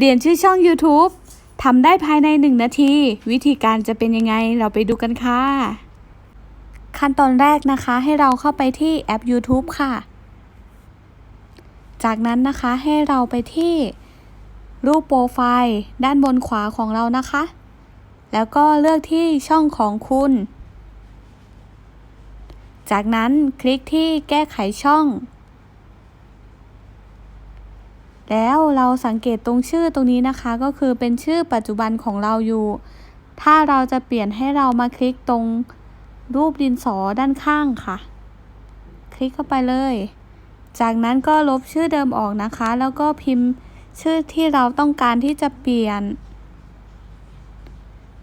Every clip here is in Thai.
เปลี่ยนชื่อช่อง YouTube ทำได้ภายใน 1 นาที วิธีการจะเป็นยังไงเราไปดูกันค่ะ ขั้นตอนแรกนะคะ ให้เราเข้าไปที่แอป YouTube ค่ะ จากนั้นนะคะให้เราไปที่รูปโปรไฟล์ด้านบนขวาของเรานะคะ แล้วก็เลือกที่ช่องของคุณ จากนั้นคลิกที่แก้ไขช่อง แล้วเราสังเกตตรงชื่อตรงนี้นะคะ ก็คือเป็นชื่อปัจจุบันของเราอยู่ ถ้าเราจะเปลี่ยนให้เรามาคลิกตรงรูปดินสอด้านข้างค่ะ คลิกเข้าไปเลย จากนั้นก็ลบชื่อเดิมออกนะคะ แล้วก็พิมพ์ชื่อที่เราต้องการที่จะเปลี่ยน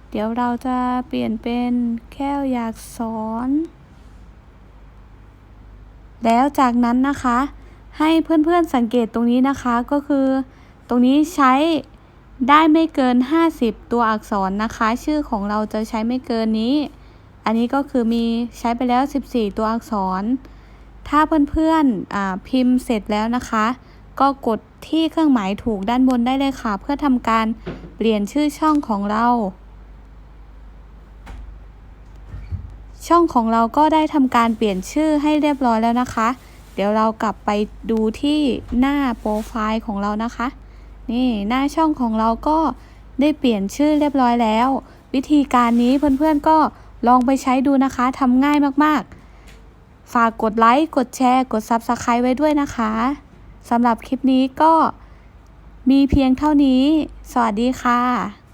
เดี๋ยวเราจะเปลี่ยนเป็นแค่อยากสอน แล้วจากนั้นนะคะ ให้เพื่อนๆสังเกตตรงนี้นะคะก็คือ ตรงนี้ใช้ได้ไม่เกิน 50 ตัวอักษรนะคะ ชื่อของเราจะใช้ไม่เกินนี้ อันนี้ก็คือมีใช้ไปแล้ว 14 ตัวอักษร ถ้าเพื่อนๆพิมพ์เสร็จแล้วนะคะ ก็กดที่เครื่องหมายถูกด้านบนได้เลยค่ะ เพื่อทำการเปลี่ยนชื่อช่องของเรา ช่องของเราก็ได้ทำการเปลี่ยนชื่อให้เรียบร้อยแล้วนะคะ เดี๋ยวเรากลับไปดูที่หน้าโปรไฟล์ของเรานะคะ นี่หน้าช่องของเราก็ได้เปลี่ยนชื่อเรียบร้อยแล้ว วิธีการนี้เพื่อนๆก็ลองไปใช้ดูนะคะทำง่ายมากๆ ฝากกดไลค์ กดแชร์ กด Subscribe ไว้ด้วยนะคะสำหรับคลิปนี้ก็มีเพียงเท่านี้ สวัสดีค่ะ